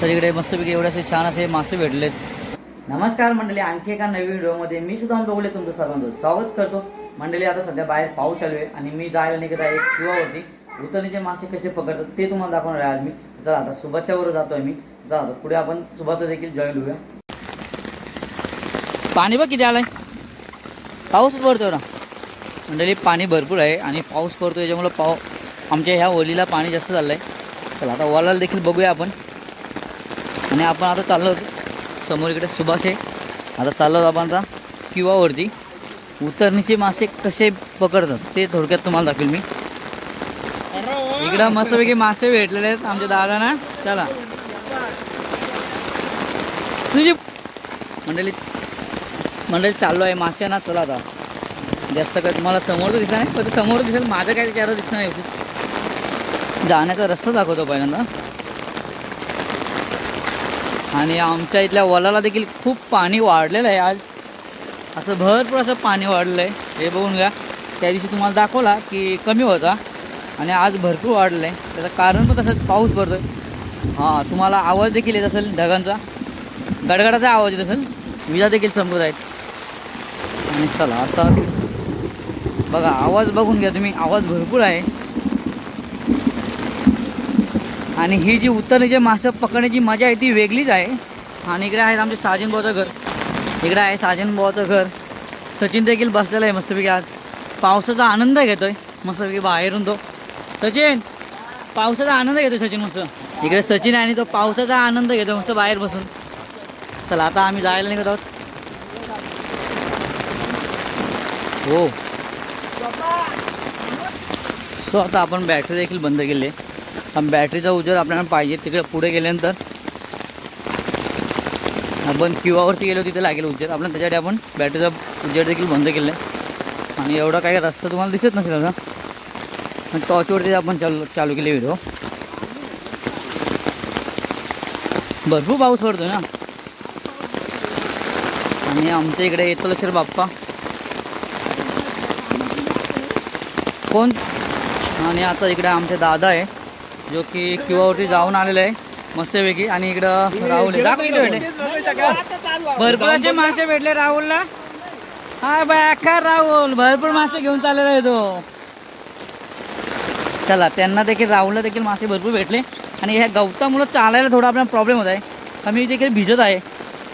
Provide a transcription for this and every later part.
तर इकडे मस्तपैकी एवढे असे छान असे मासे भेटलेत. नमस्कार मंडळी आणखी एका नवीन व्हिडिओमध्ये मी सुद्धा बघले तुमचं सर्वांचं स्वागत करतो. मंडळी आता सध्या बाहेर पाऊस चालू आहे आणि मी जायला निघत आहे शिवावरती उतरणीचे मासे कसे पकडतात ते तुम्हाला दाखवणार आहे आज मी. चला आता सुभाषच्यावर जातो आहे मी. चला आता पुढे आपण सुभाषचं देखील जॉईन होऊया. पाणी बघ किती आलंय. पाऊस पडतोय ना. मंडळी पाणी भरपूर आहे आणि पाऊस पडतो याच्यामुळं पाव आमच्या ह्या ओलीला पाणी जास्त झालं आहे चला आता ओलाला देखील बघूया आपण. आणि आपण आता चाललो समोर इकडे सुभाष आहे. आता चाललो आपण आता किवावरती. उतरणीचे मासे कसे पकडतात ते थोडक्यात तुम्हाला दाखवेल मी. इकडं मस्तपैकी मासे भेटलेले आहेत आमच्या दादाना. चला. तुझी मंडळी मंडळी चाललो आहे मासे ना चला आता. जास्त काय तुम्हाला समोर तर नाही पण समोर दिसेल. माझं काय चेहरा दिसणार नाही. जाण्याचा रस्ता दाखवतो पहिल्यांदा. आणि आमच्या इथल्या वलाला देखील खूप पाणी वाढलेलं आहे आज. असं भरपूर असं पाणी वाढलं आहे हे बघून घ्या. त्या दिवशी तुम्हाला दाखवला की कमी होता आणि आज भरपूर वाढलं आहे त्याचं कारण पण तसंच पाऊस पडतो आहे हां तुम्हाला आवाज देखील येत असेल ढगांचा. गडगडाचा आवाज येत असेल. विजा देखील चमकत आहेत. आणि चला आता बघा आवाज बघून घ्या तुम्ही. आवाज भरपूर आहे. आणि ही जी उतरण्याची मासे पकडण्याची मजा आहे ती वेगळीच आहे. आणि इकडे आहे आमचे साजन भाऊचं घर. इकडे आहे साजन घर. सचिन देखील बसलेला आहे मस्तपैकी आज. पावसाचा आनंद घेतोय. मस्तपैकी बाहेरून तो. सचिन पावसाचा आनंद घेतोय सचिन मस्त. इकडे सचिन आहे आणि तो पावसाचा आनंद घेतो मस्त बाहेर बसून. चला आता आम्ही जायला निघत आहोत. हो. सो आता आपण बॅटरी देखील बंद केली आहे. बॅटरीचा उजेड आपल्याला पाहिजे. तिकडे पुढे गेल्यानंतर आपण किवावरती गेलो तिथे लागेल उजेड. आपण त्याच्यासाठी आपण बॅटरीचा उजेड देखील बंद केलं आहे आणि एवढा काही रस्ता तुम्हाला दिसत नसेल आता. आणि टॉर्चवरती आपण चालू चालू केले व्हिडिओ भरपूर पाऊस पडतो ना. आणि आमच्या इकडे येतलेश्वर बाप्पा. कोण? आणि आता इकडे आमचे दादा आहे. जो की किवावरती जाऊन आलेला आहे. मस्तपैकी. आणि इकडं राहुल भरपूर असे मासे भेटले राहुलला. हा बाय राहुल. भरपूर मासे घेऊन चाललेला आहे तो. चला त्यांना देखील राहुलला देखील मासे भरपूर भेटले. आणि ह्या गवतामुळं चालायला थोडा आपल्याला प्रॉब्लेम होत आहे. आम्ही देखील भिजत आहे.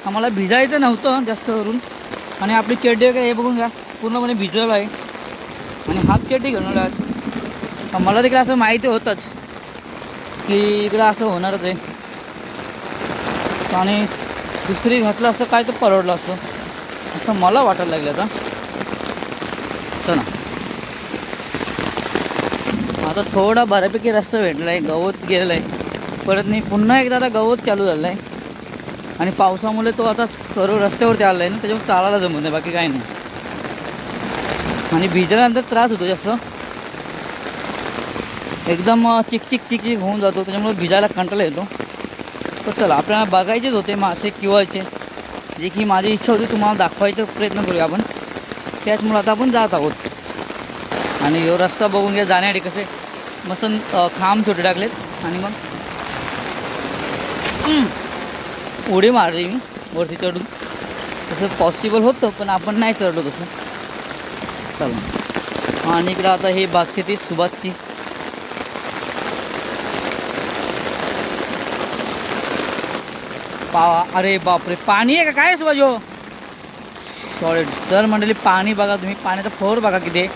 आम्हाला भिजायचं नव्हतं जास्त करून. आणि आपली चड्डी वगैरे हे बघून घ्या. पूर्णपणे भिजलं आहे. आणि हाफ चड्डी घेऊन आज. मला देखील असं माहिती होतंच. की इकडं असं होणारच आहे. आणि दुसरी घातलं असं काय तर परवडलं असतं असं मला वाटायला लागलं आता. चला. आता थोडा बऱ्यापैकी रस्ता भेटला आहे गवत गेलं आहे परत नाही पुन्हा एकदा आता गवत चालू झालं आहे आणि पावसामुळे तो आता सर्व रस्त्यावरती आला आहे ना त्याच्यामुळे चालायला जमत नाही बाकी काही नाही. आणि भिजल्यानंतर त्रास होतो जास्त. एकदम चिकचिक चिकचिक होऊन जातो. त्याच्यामुळे भिजायला कंटाळा येतो. तर चला आपल्याला बघायचेच होते मासे किवायचे जे की माझी इच्छा होती तुम्हाला दाखवायचा प्रयत्न करूया आपण. त्याचमुळे आता आपण जात आहोत. आणि ह्यो रस्ता बघून घ्या जाण्यासाठी कसे मस्त खांब छोटे टाकलेत. आणि मग उडी मारली मी वरती चढून. तसं पॉसिबल होतं पण आपण नाही चढलो तसं. चला. आणि इकडं आता हे बागशेती सुभाषची पावा अरे बापरे पाणी आहे का? काय सुभाष हो सॉरी दर मंडळी पाणी बघा तुम्ही. पाण्याचा फोर बघा किती आहे.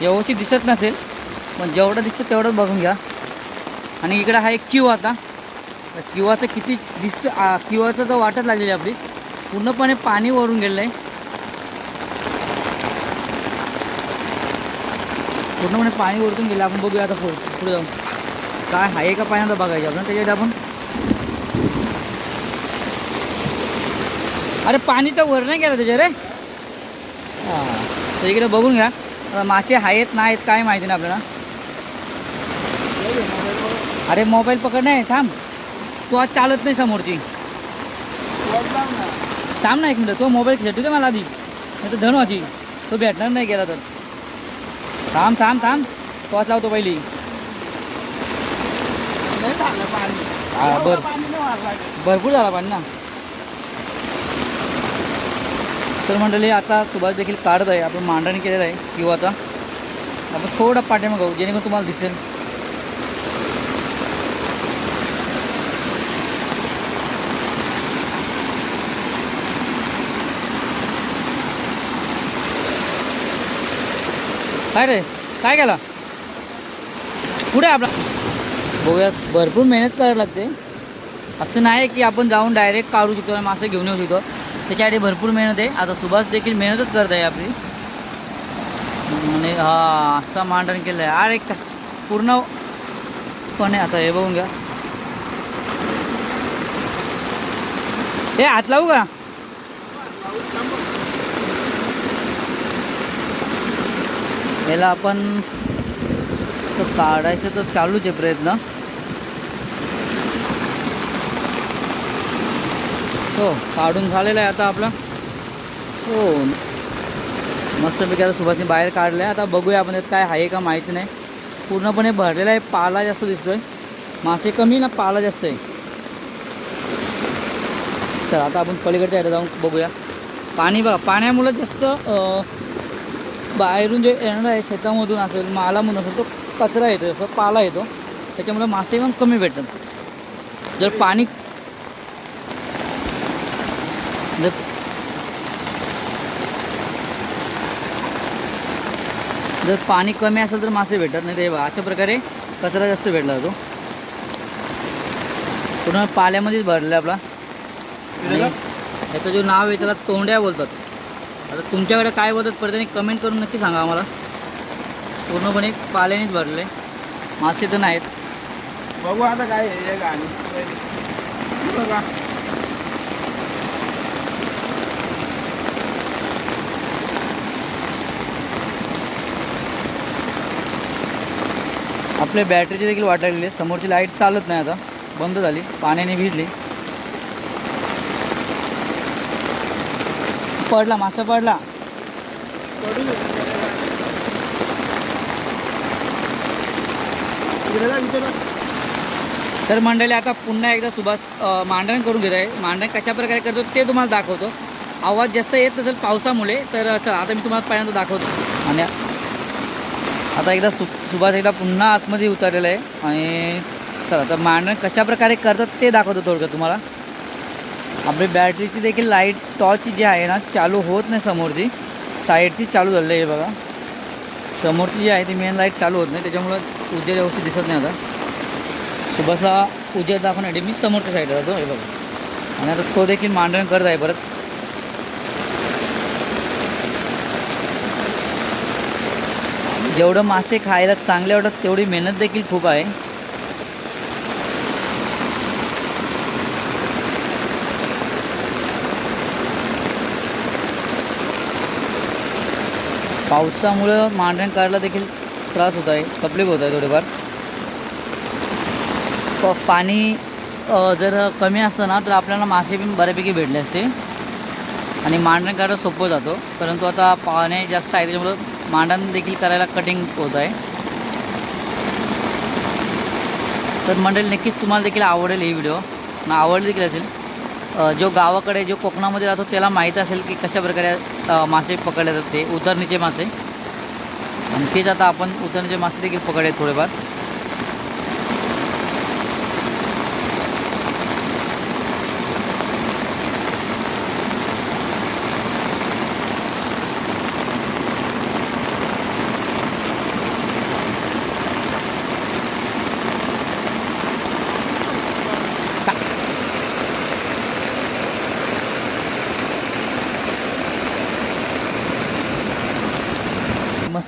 व्यवस्थित दिसत नसेल पण जेवढं दिसतं तेवढंच बघून घ्या. आणि इकडं एक क्यू आता. तर क्यूआचं किती दिसतं क्यूआचं तर वाटत लागलेली आहे आपली. पूर्णपणे पाणी वरून गेलं आहे. पूर्णपणे पाणी वरतून गेलं. आपण बघूया आता पुढे पुढे जाऊन. काय आहे का पाण्याचं बघायचं आपण त्याच्यासाठी आपण अरे पाणी तर वर नाही गेलं त्याच्या रे. हां तर इकडे बघून घ्या. आता मासे आहेत नाहीत काय माहिती नाही आपल्याला. अरे मोबाईल पकड नाही थांब. तू आज चालत नाही समोरची. थांब ना एक मिनिट तो मोबाईल खेळतो का मला आधी? नाही तर धन माझी तो भेटणार नाही गेला तर. थांब थांब थांब. टॉस लावतो पहिली. हा, बरं. भरपूर झाला पाणी ना. तर मंडळी आता सुभाष देखील काढत आहे. आपण मांडणी केलेलं आहे. किंवा आता. आपण थोडा पाठीमाग जाऊ. जेणेकरून तुम्हाला दिसेल. काय रे? काय केला? कुठे आपला? बघूयात. भरपूर मेहनत करायला लागते. असं नाही की आपण जाऊन डायरेक्ट काढू शकतो आणि मासे घेऊन येऊ शकतो. त्याच्यासाठी भरपूर मेहनत आहे. आता सुभाष देखील मेहनतच करत आहे आपली. म्हणे हा असं मांडण केलं आहे अरे का पूर्ण पण आहे आता हे बघून घ्या. हे हात लावू का? याला आपण काढायचं तर चालूच आहे प्रयत्न. हो काढून झालेला आहे आता आपला. हो. मस्तपैकी आता सुभाषने बाहेर काढलं आहे आता बघूया आपण त्यात काय आहे का माहिती नाही. पूर्णपणे भरलेला आहे पाला जास्त दिसतोय. मासे कमी ना पाला जास्त आहे. तर आता आपण पलीकडच्या ह्याला जाऊन बघूया. पाणी बघा पाण्यामुळं जास्त बाहेरून जे येणार आहे शेतामधून असेल मालामधून असेल तो कचरा येतो जसं पाला येतो. त्याच्यामुळे मासे पण कमी भेटतात. जर पाणी जर जर पाणी कमी असेल तर मासे भेटत नाही. ते बघा अशा प्रकारे कचरा जास्त भेटला जातो. पूर्ण पाल्यामध्येच भरलेला आपला. आणि याचं जो नाव आहे त्याला तोंड्या बोलतात. आता तुमच्याकडे काय बोलतात परत कमेंट करून नक्की सांगा आम्हाला. पूर्णपणे पाल्यानेच भरले. मासे तर नाहीत. बघू आता काय आपले बॅटरीचे आपल्या देखील वाट लागलेली आहे. समोरची लाइट चालत नाही आता. बंद झाली. पाण्याने भिजली. पडला मासा पडला. तर मंडळी आता पुन्हा एकदा सुभाष मांडण करून घेत आहे. मांडण कशा प्रकारे करतो ते तुम्हाला दाखवतो. आवाज जास्त येत नसेल पावसामुळे तर चला आता मी तुम्हाला पहिल्यांदा दाखवतो. आणि आता एकदा सु सुभाष एकदा पुन्हा आतमध्ये उतरलेलं आहे आणि चला तर मांडण कशा प्रकारे करतात ते दाखवतो थोडक्यात तुम्हाला. आपली बॅटरीची देखील लाइट टॉर्च जी आहे ना चालू होत नाही समोरची. साईडची चालू झालेली आहे बघा. समोरची जी आहे ती मेन लाइट चालू होत नाही त्याच्यामुळं उजेड व्यवस्थित दिसत नाही आता. सुभाषला उजेड दाखवण्यासाठी मी समोरच्या साईडला जातो हे बघा. आणि आता तो देखील मांडण करत आहे परत. जेवढं मासे खायला चांगले वाटत तेवढी मेहनत देखील खूप आहे. पावसामुळं मांडण काढायला देखील त्रास होत आहे तकलीफ होत आहे थोडेफार. प- पाणी जर कमी असतं ना तर आपल्याला मासे पण बऱ्यापैकी भेटले असते. आणि मांडण काढायला सोपं जातो परंतु आता पाणी जास्त आहे त्याच्यामुळं मांडण देखील करायला कटिंग होत आहे. तर मंडळी नक्कीच तुम्हाला देखील आवडेल ही व्हिडिओ ना आवडली देखील असेल. जो गावाकडे जो कोकणामध्ये राहतो त्याला माहीत असेल की कशा प्रकारे मासे पकडले जातात ते. उतरणीचे मासे. आणि तेच आता आपण उतरणीचे मासे देखील पकडले थोडेफार.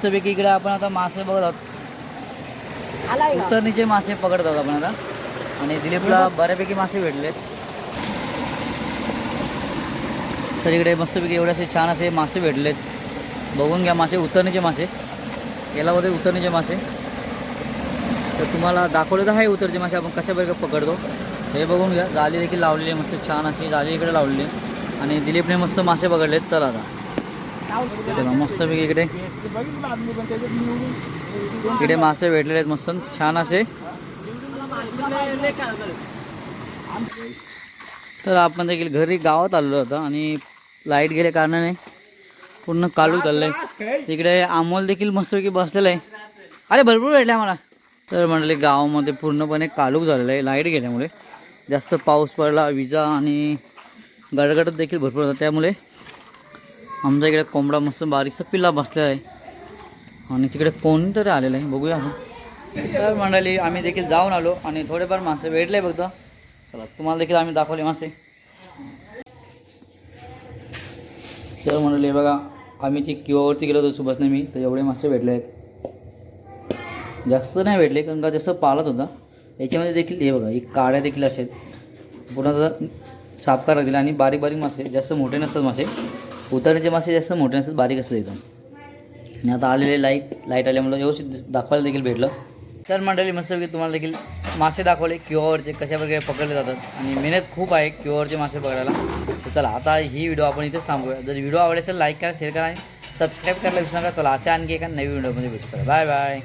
मस्तपैकी इकडे आपण आता मासे बघत आहोत. उतरणीचे मासे पकडत आहोत आपण आता. आणि दिलीपला बऱ्यापैकी मासे भेटले. तर इकडे मस्तपैकी एवढे असे छान असे मासे भेटलेत. बघून घ्या मासे उतरणीचे मासे. याला होते उतरणीचे मासे. तर तुम्हाला दाखवले तर आहे उतरचे मासे आपण कशा पकडतो. हे बघून घ्या. जाळी देखील लावलेली मस्त छान अशी. जाळी इकडे लावलेली आणि दिलीपने मस्त मासे पकडलेत. चला आता. मस्तपैकी इकडे. इकडे मासे भेटलेले आहेत मस्त छान असे. तर आपण देखील घरी गावात आलेलो होतो आणि लाइट गेल्या कारणाने पूर्ण कालू चाललंय. तिकडे आमोल देखील मस्तपैकी बसलेलं आहे. अरे भरपूर भेटले आम्हाला तर म्हणाले गावामध्ये पूर्णपणे कालूक झालेलं आहे लाइट गेल्यामुळे. जास्त पाऊस पडला विजा आणि गडगडत देखील भरपूर होता त्यामुळे. आमच्या इकडे कोंबडा मस्त बारीकसा पिल्ला बसलेला आहे. आणि तिकडे कोणतरी आलेलं आहे. बघूया आपण. तर मंडळी आम्ही देखील जाऊन आलो आणि थोडेफार मासे भेटले बघता चला तुम्हाला देखील आम्ही दाखवले मासे. तर म्हणाले बघा आम्ही ती किवावरती गेलो होतो सुभाषने मी तर एवढे मासे भेटले आहेत. जास्त नाही भेटले कारण का जसं पाळत होता. याच्यामध्ये देखील हे बघा एक काड्या देखील असेल पुन्हा जर साफ दिला आणि बारीक बारीक मासे जास्त मोठे नसतात मासे. उतरण्याचे मासे जास्त मोठे नसतात बारीक असतात एकदम. आणि आता आलेले लाइट लाइट आल्यामुळे व्यवस्थित दाखवायला देखील भेटलं. तर मंडळी मस्तपैकी तुम्हाला देखील मासे दाखवले क्युआरचे कशा प्रकारे पकडले जातात. आणि मेहनत खूप आहे क्युआरचे मासे पकडायला. तर चला आता ही व्हिडिओ आपण इथेच थांबूया. जर व्हिडिओ आवडेल तर लाईक करा शेअर करा आणि सबस्क्राईब करायला विसरू नका. चला अशा आणखी एका नवीन व्हिडिओमध्ये भेटू. करा बाय बाय